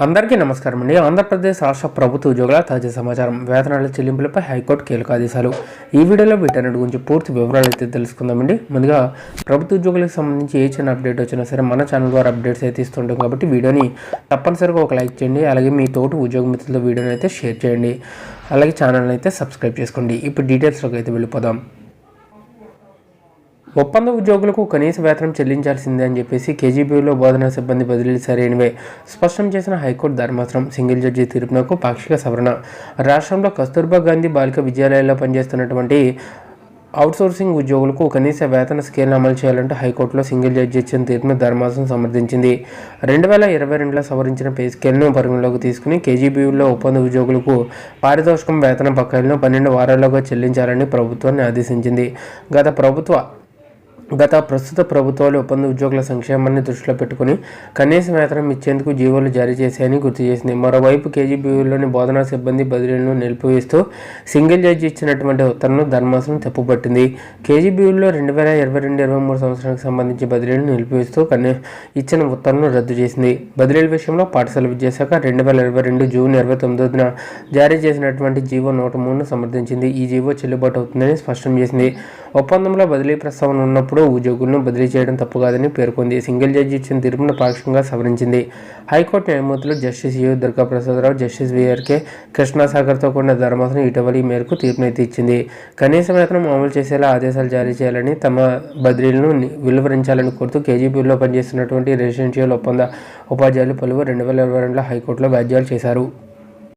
అందరికీ నమస్కారం అండి. ఆంధ్రప్రదేశ్ రాష్ట్ర ప్రభుత్వ ఉద్యోగుల తాజా సమాచారం వేతనాల చెల్లింపులపై హైకోర్టు కీలక ఆదేశాలు ఈ వీడియోలో వీటన్నిటి గురించి పూర్తి వివరాలు అయితే తెలుసుకుందామండి ముందుగా ప్రభుత్వ ఉద్యోగులకు సంబంధించి ఏ చిన్న అప్డేట్ వచ్చినా సరే మన ఛానల్ ద్వారా అప్డేట్స్ అయితే ఇస్తుంటాం కాబట్టి వీడియోని తప్పనిసరిగా ఒక లైక్ చేయండి. అలాగే మీ తోటి ఉద్యోగ మిత్రులతో వీడియోని అయితే షేర్ చేయండి. అలాగే ఛానల్ని అయితే సబ్స్క్రైబ్ చేసుకోండి. ఇప్పుడు డీటెయిల్స్లోకి అయితే వెళ్ళిపోదాం. ఒప్పంద ఉద్యోగులకు కనీస వేతనం చెల్లించాల్సిందే అని చెప్పేసి కేజీబీలో బోధనా సిబ్బంది బదిలీలు సరైనవే. స్పష్టం చేసిన హైకోర్టు ధర్మాసనం సింగిల్ జడ్జి తీర్పునకు పాక్షిక సవరణ. రాష్ట్రంలో కస్తూర్బా గాంధీ బాలిక విద్యాలయాల్లో పనిచేస్తున్నటువంటి అవుట్సోర్సింగ్ ఉద్యోగులకు కనీస వేతన స్కేల్ను అమలు చేయాలంటూ హైకోర్టులో సింగిల్ జడ్జి ఇచ్చిన తీర్పును ధర్మాసనం సమర్థించింది. రెండు వేల ఇరవై రెండులో సవరించిన పే స్కేల్ను పరిగణలోకి తీసుకుని కేజీబీయూలో ఒప్పంద ఉద్యోగులకు పారితోషికం వేతన బకాయిలను పన్నెండు వారాల్లోగా చెల్లించాలని ప్రభుత్వాన్ని ఆదేశించింది. గత ప్రభుత్వ గత ప్రస్తుత ప్రభుత్వాలు ఒప్పంద ఉద్యోగుల సంక్షేమాన్ని దృష్టిలో పెట్టుకుని కనీస వేతనం ఇచ్చేందుకు జీవోలు జారీ చేశాయని గుర్తు చేసింది. మరోవైపు కేజీబీయూలోని బోధనా సిబ్బంది బదిలీలను నిలిపివేస్తూ సింగిల్ జడ్జి ఇచ్చినటువంటి ఉత్తర్వును ధర్మాసనం తప్పుపట్టింది. కేజీబీయూలో రెండు వేల ఇరవై రెండు ఇరవై మూడు సంవత్సరానికి సంబంధించి బదిలీలను నిలిపివేస్తూ కనీ ఇచ్చిన ఉత్తర్వును రద్దు చేసింది. బదిలీల విషయంలో పాఠశాల విద్యాశాఖ రెండు వేల ఇరవై రెండు జూన్ ఇరవై తొమ్మిదిన జారీ చేసినటువంటి జీవో నూట మూడును సమర్థించింది. ఈ జీవో చెల్లుబాటు అవుతుందని స్పష్టం చేసింది. ఒప్పందంలో బదిలీ ప్రస్తావన ఉన్నప్పుడు ఉద్యోగులను బదిలీ చేయడం తప్పు కాదని పేర్కొంది. సింగిల్ జడ్జి ఇచ్చిన తీర్పును పాక్షికంగా సవరించింది. హైకోర్టు న్యాయమూర్తులు justice U Durga Prasadarao justice V R K కృష్ణాసాగర్తో కూడిన ధర్మాసనం ఇటీవల ఈ మేరకు తీర్పునైతే ఇచ్చింది. కనీస వేతనం అమలు చేసేలా ఆదేశాలు జారీ చేయాలని తమ బదిలీలను విలువరించాలని వెలువరించాలని కోరుతూ కేజీబీలో పనిచేస్తున్నటువంటి రెసిడెన్షియల్ ఒప్పంద ఉపాధ్యాయులు పలువురు రెండు వేల ఇరవై రెండులో హైకోర్టులో వ్యాజ్యాలు చేశారు.